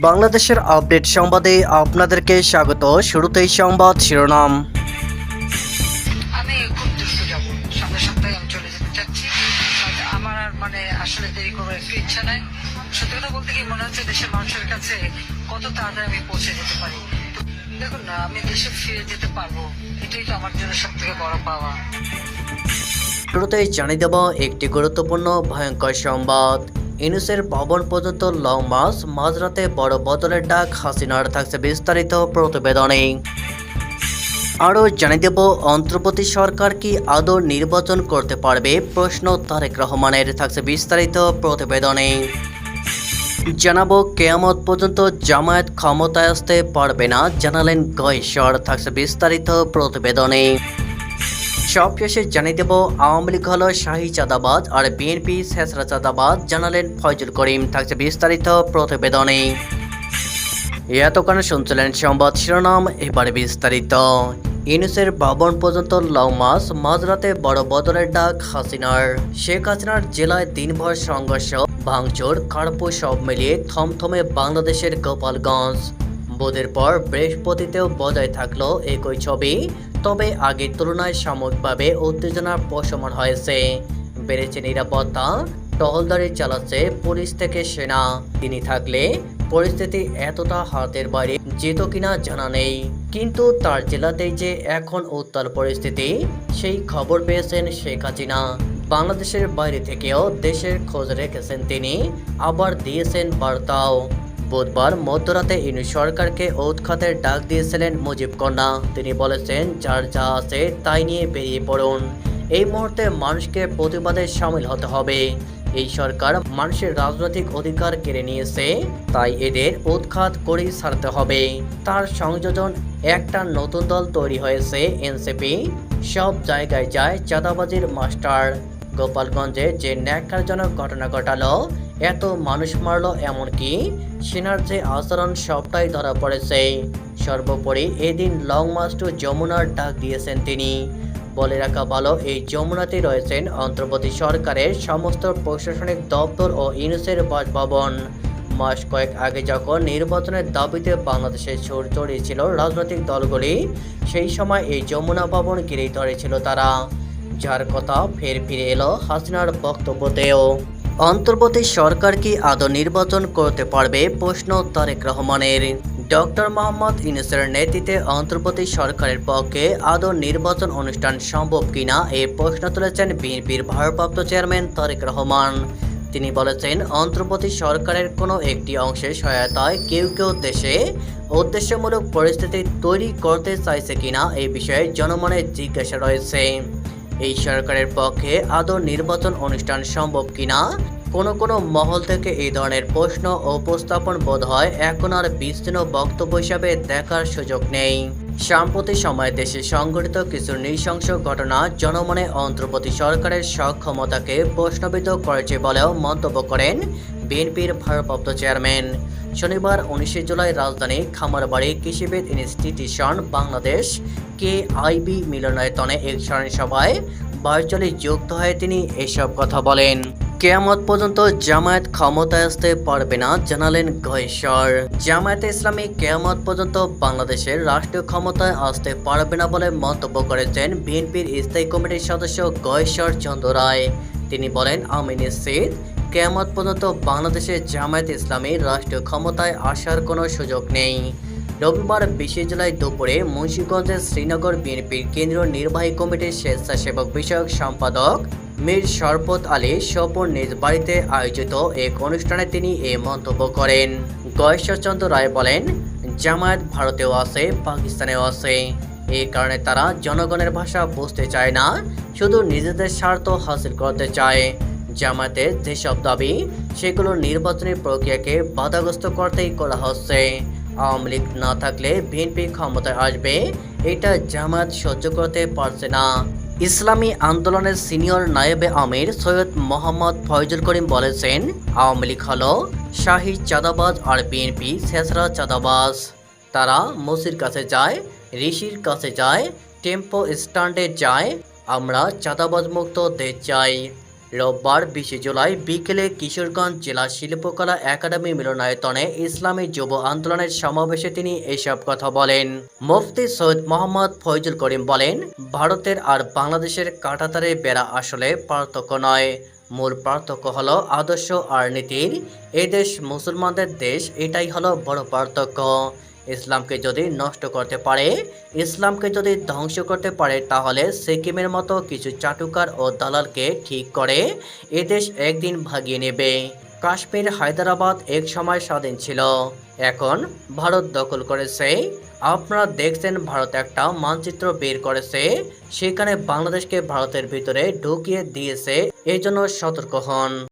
বাংলাদেশের আপডেট সংবাদে আপনাদেরকে স্বাগত। শুরুতেই সংবাদ শিরোনাম। আমি খুব দ্রুত যাব। সামনের সপ্তাহে আমি চলে যেতে চাচ্ছি। আমার আর মানে আসলে দেরি করার একটু ইচ্ছা নাই। সত্যি কথা বলতে কি মনে হচ্ছে দেশের মানুষের কাছে কত তাড়াতাড়ি আমি পৌঁছে যেতে পারি? দেখুন না আমি দেশে ফিরে যেতে পারব। এটাই তো আমার জন্য সব থেকে বড় পাওয়া। শুরুতেই জানিয়ে দেব একটি গুরুত্বপূর্ণ ভয়ঙ্কর সংবাদ। ইনুসের ভবন পর্যন্ত লং মাস মাঝরাতে বড় বদলের ডাক হাসিনার থাকছে বিস্তারিত প্রতিবেদনে। আরও জানিয়ে দেব অন্তর্বর্তী সরকার কি আদৌ নির্বাচন করতে পারবে? প্রশ্ন তারেক রহমানের থাকছে বিস্তারিত প্রতিবেদনে। জানাব, কেয়ামত পর্যন্ত জামায়াত ক্ষমতায় আসতে পারবে না, জানালেন গয়েশ্বর, থাকছে বিস্তারিত প্রতিবেদনে। সবশেষে জানিয়ে দেব, আওয়ামী লীগ হল শাহী চাঁদাবাজ আর বিএনপি শেষরা চাঁদাবাজ, জানালেন ফয়জুল করিম। থাকছে বিস্তারিত প্রতিবেদনে। এতক্ষণ শুনছিলেন সংবাদ শিরোনাম, এবারে বিস্তারিত। ইউনুসের ভবন পর্যন্ত লং মাস মাঝরাতে বড় বদলের ডাক হাসিনার। শেখ হাসিনার জেলায় দিনভর সংঘর্ষ, ভাঙচুর কার্পো সব মিলিয়ে থমথমে বাংলাদেশের গোপালগঞ্জ। বোধের পর বৃহস্পতিতেও বজায় থাকল একই ছবি, তবে আগের তুলনায় সাময়িকভাবে উত্তেজনার প্রশমন হয়েছে। বেড়েছে নিরাপত্তা, টহলদারি চালাচ্ছে পুলিশ থেকে সেনা। তিনি থাকলে পরিস্থিতি এতটা হাতের বাইরে যেত কিনা জানা নেই। কিন্তু তার জেলাতেই যে এখন উত্তাল পরিস্থিতি, সেই খবর পেয়েছেন শেখ হাসিনা। বাংলাদেশের বাইরে থেকেও দেশের খোঁজ রেখেছেন তিনি, আবার দিয়েছেন বার্তাও। বুধবার মধ্যরাতে ইনু সরকারকে উৎখাতের ডাক দিয়েছিলেন মুজিব কন্যা। তিনি বলেছেন, যার যা আছে তাই নিয়ে বেরিয়ে পড়ুন। এই মুহূর্তে মানুষকে প্রতিবাদে সামিল হতে হবে। এই সরকার মানুষের রাজনৈতিক অধিকার কেড়ে নিয়েছে, তাই এদের উৎখাত করেই ছাড়তে হবে। তার সংযোজন একটা নতুন দল তৈরি হয়েছে, এনসিপি। সব জায়গায় যায় চাঁদাবাজির মাস্টার। গোপালগঞ্জে যে ন্যাক্কারজনক ঘটনা ঘটালো, এত মানুষ মারলো এমনকি সেনার যে আচরণ সবটাই ধরা পড়েছে। সর্বোপরি এদিন লং মার্চ টু যমুনার ডাক দিয়েছেন তিনি। বলে রাখা ভালো, এই যমুনাতে রয়েছেন অন্তর্বর্তী সরকারের সমস্ত প্রশাসনিক দপ্তর ও ইউনুসের বাসভবন। মাস কয়েক আগে যখন নির্বাচনের দাবিতে বাংলাদেশে সুর চড়িয়েছিল রাজনৈতিক দলগুলি, সেই সময় এই যমুনা ভবন ঘিরেই ধরেছিল তারা। যার কথা ফের ফিরে এলো হাসিনার বক্তব্যতেও। অন্তর্বর্তী সরকার কি আদৌ নির্বাচন করতে পারবে প্রশ্ন তারেক রহমানের। ডক্টর মোহাম্মদ ইউনুসের নেতৃত্বে অন্তর্বর্তী সরকারের পক্ষে আদৌ নির্বাচন অনুষ্ঠান সম্ভব কিনা এই প্রশ্ন তুলেছেন বিএনপির ভারপ্রাপ্ত চেয়ারম্যান তারেক রহমান। তিনি বলেছেন, অন্তর্বর্তী সরকারের কোনো একটি অংশের সহায়তায় কেউ কেউ দেশে উদ্দেশ্যমূলক পরিস্থিতি তৈরি করতে চাইছে কিনা এই বিষয়ে জনমনে জিজ্ঞাসা রয়েছে। এই সরকারের পক্ষে আদৌ নির্বাচন অনুষ্ঠান সম্ভব কিনা? কোনো কোনো মহল থেকে এই ধরনের প্রশ্ন উপস্থাপন বোধ হয় এখন আর বিস্তীর্ণ বক্তব্য হিসাবে দেখার সুযোগ নেই। সাম্প্রতিক সময়ে দেশে সংঘটিত কিছু নৃশংস ঘটনা জনমনে অন্তর্বর্তী সরকারের সক্ষমতাকে প্রশ্নবিদ্ধ করেছে বলেও মন্তব্য করেন বিএনপির ভারপ্রাপ্ত চেয়ারম্যান। শনিবার উনিশে জুলাই রাজধানী খামারবাড়ি কৃষিবিদ ইনস্টিটিউশন বাংলাদেশ কে আইবি মিলনায়তনে এক স্মরণ সভায় ভার্চুয়ালি যুক্ত হয়ে তিনি এসব কথা বলেন। কেয়ামত পর্যন্ত জামায়াত ক্ষমতায় আসতে পারবে না জানালেন গয়েশ্বর। জামায়াতে ইসলামী কেয়ামত পর্যন্ত বাংলাদেশের রাষ্ট্রীয় ক্ষমতায় আসতে পারবে না বলে মন্তব্য করেছেন বিএনপির স্থায়ী কমিটির সদস্য গয়েশ্বর চন্দ্র রায়। তিনি বলেন আমি সেদ, কেয়ামত পর্যন্ত বাংলাদেশের জামায়াত ইসলামী রাষ্ট্রীয় ক্ষমতায় আসার কোনো সুযোগ নেই। রবিবার বিশে জুলাই দুপুরে মুন্সীগঞ্জের শ্রীনগর বিএনপির কেন্দ্রীয় নির্বাহী কমিটির স্বেচ্ছাসেবক বিষয়ক সম্পাদক মীর শরফত আলী স্বপন নিজ বাড়িতে আয়োজিত এক অনুষ্ঠানে তিনি এ মন্তব্য করেন। গয়েশ্বরচন্দ্র রায় বলেন, জামায়াত ভারতেও আছে, পাকিস্তানেও আছে। এই কারণে তারা জনগণের ভাষা বুঝতে চায় না, শুধু নিজেদের স্বার্থ হাসিল করতে চায়। জামায়াতের যেসব দাবি, সেগুলো নির্বাচনী প্রক্রিয়াকে বাধাগ্রস্ত করতেই করা হচ্ছে। আওয়ামী লীগ না থাকলে বিএনপি ক্ষমতায় আসবে, এটা জামায়াত সহ্য করতে পারছে না। ইসলামী আন্দোলনের সিনিয়র নায়েবে আমির সৈয়দ মোহাম্মদ ফয়জুল করিম বলেছেন, আওয়ামী লীগ হল শাহী চাঁদাবাজ আর বিএনপি শেষরা চাঁদাবাজ। তারা মসির কাছে যায়, ঋষির কাছে যায় টেম্পো স্ট্যান্ডে যায়, আমরা চাঁদাবাজ মুক্ত দেশ চাই। রোববার বিশে জুলাই বিকেলে কিশোরগঞ্জ জেলা শিল্পকলা একাডেমি মিলনায়তনে ইসলামী যুব আন্দোলনের সমাবেশে তিনি এসব কথা বলেন। মুফতি সৈয়দ মোহাম্মদ ফয়জুল করিম বলেন, ভারতের আর বাংলাদেশের কাটাতারে বেড়া আসলে পার্থক্য নয়। মূল পার্থক্য হলো আদর্শ আর নীতির। এই দেশ মুসলমানদের দেশ, এটাই হলো বড় পার্থক্য। ইসলামকে যদি নষ্ট করতে পারে, ইসলামকে যদি ধ্বংস করতে পারে, তাহলে সিকিমের মতো কিছু চাটুকার ও দালালকে ঠিক করে এদেশ একদিন ভাগিয়ে নেবে। কাশ্মীর, হায়দ্রাবাদ এক সময় স্বাধীন ছিল। এখন ভারত দখল করেছে। আপনারা দেখছেন, ভারত একটা মানচিত্র বের করেছে। সেখানে বাংলাদেশকে ভারতের ভিতরে ঢুকিয়ে দিয়েছে। এই জন্য সতর্ক হন।